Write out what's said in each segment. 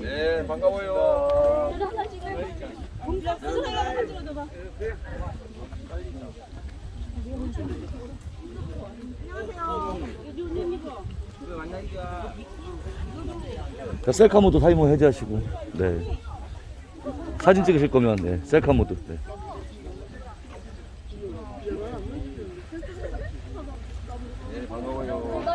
네, 반가워요. 자, 셀카 모드 타이머 해제하시고, 네. 사진 찍으실 거면, 네, 셀카 모드, 네. 네, 반가워요.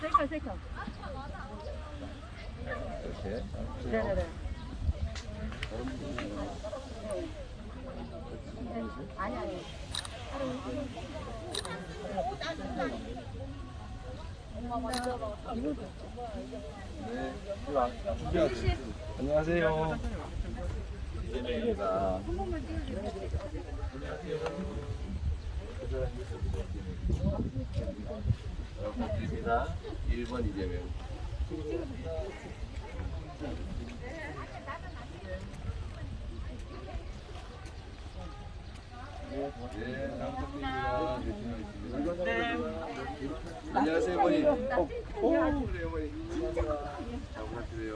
셀카 셀카. 이렇게. 네네네. 아니 아니. 안녕하세요. 이재명입니다. 안녕하세요. 1번 이재명. 네, 감사합니다. 안녕하세요, 어머니. 어, 어 오, 그래, 어머니. 잘 부탁드려요.